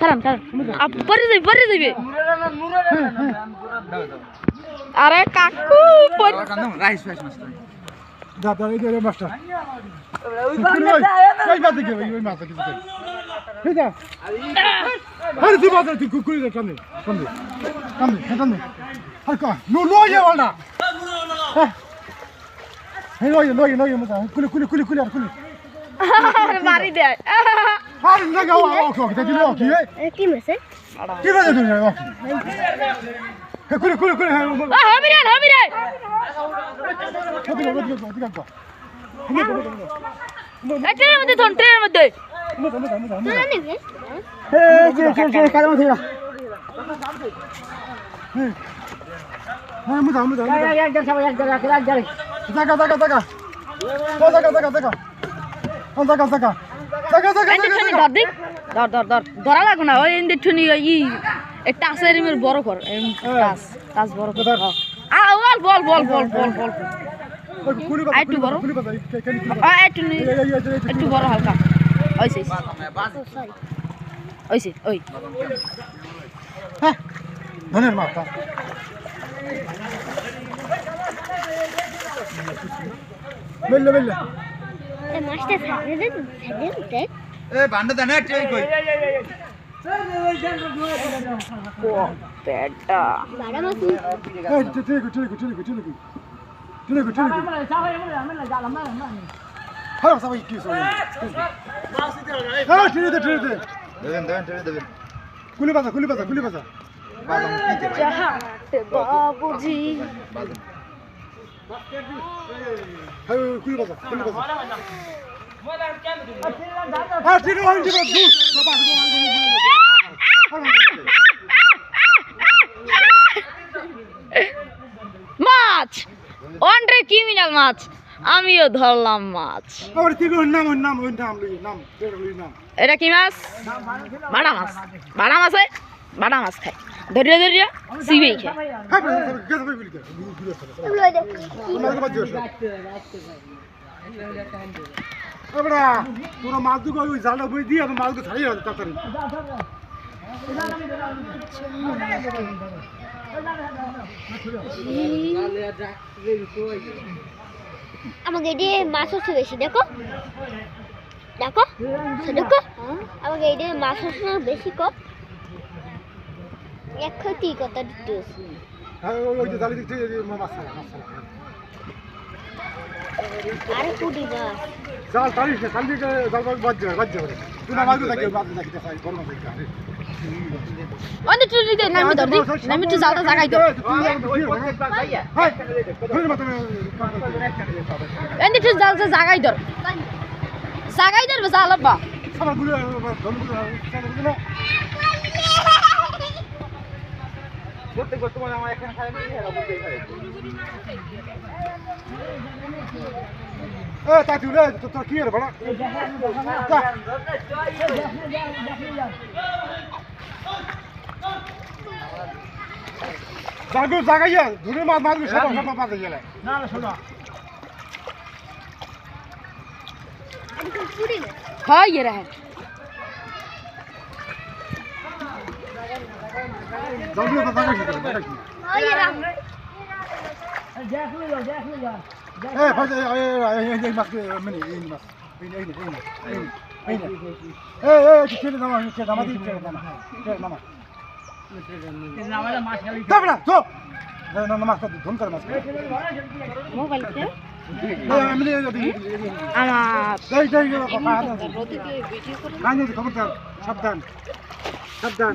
খারাপ খারাপ পরে যাবি পরে যাবি। আরে কাকু দাদা এই যে মাস্টার ওই মাছ দেখে ওই মাছ দেখে ঠিক আছে আরে তুই মাছ তুই কুকুরি দে কামনে কামনে কামনে কামনে আর কা নো কুলি কুলি কুলি কুলি আর কুলি। মারি দেয় আর না গা ওকে ওকে দিলে ওকে এ কি মেসে কি বাজে তুমি ওকে হে কুলি কুলি কুলি হ্যাঁ হবি রে হবি রে ট্রেনের মধ্যে ধন ট্রেনের মধ্যে মত মত মত মত এই যে হ্যাঁ. ধর ধর ধর ধর। লাগো না। ওই এন্ডি ই একটা আছে এর বড় কর। টাস টাস বড় কর। আ বল বল বল বল বল বল। একটু বড়। একটু একটু বড় হালকা। ওইছে ওইছে ওই হ্যাঁ, ধনের মাথা। মাছটা ছাড়ে দেন ছাড়ে দেন এ বান্ডা দেন একটা কই? ঠিক। হ্যাঁ? হ্যাঁ, বাজা, কুলি বাজা, কুলি বাজা। বাবুজি। মাছ! অন্ড্রে ক্রিমিনাল মাছ! আমিও ধরলাম মাছ। এটা কি মাছ? বাড়া মাছ। বাড়া মাছ বাড়া মাছ খায় ধরিয়া ধরিয়া, সিবেই আমাকে এটি মাছ হচ্ছে বেশি, দেখো। দেখো দেখো। আমাকে এটি মাছ হচ্ছে বেশি কম। এক ক্ষতি কথা দিতে হ্যাঁ ওই যে জালি যে মাছ আর কুড়ি মাছ জাল তাড়িস না তাড়ি দিয়ে জাল বাদ যাবে বাদ যাবে তুই না নামি ধর দি নামি জালটা জাগাই তো ধরে জালটা জাগাই ধর জাগাই ধর জাল আব্বা গুলো করতে করতে মানে আমার এখানে খাই নিয়ে আর বলতে খাই এ তাতি উলে তো তো কি রে বড়? জাগু জাগাইয়া ধরে মাছ মাছ সব সব মাছ গেলে কুড়ি মাছ হয় ইয়ে রাহে জাগু তো জাগাইছি ওই রাম এ ভাই এই এই মাছ মানে এই মাছ এই এই এই এই এই এই ছেলে নামা ছেলে নামা দিচ্ছে নামা ছেলে নামা দাবড়া তো না না মাছ ধন করে মাছ মোবাইল কে আমি আমার এই এই কথা আছে কানে খবরদার সাবধান সাবধান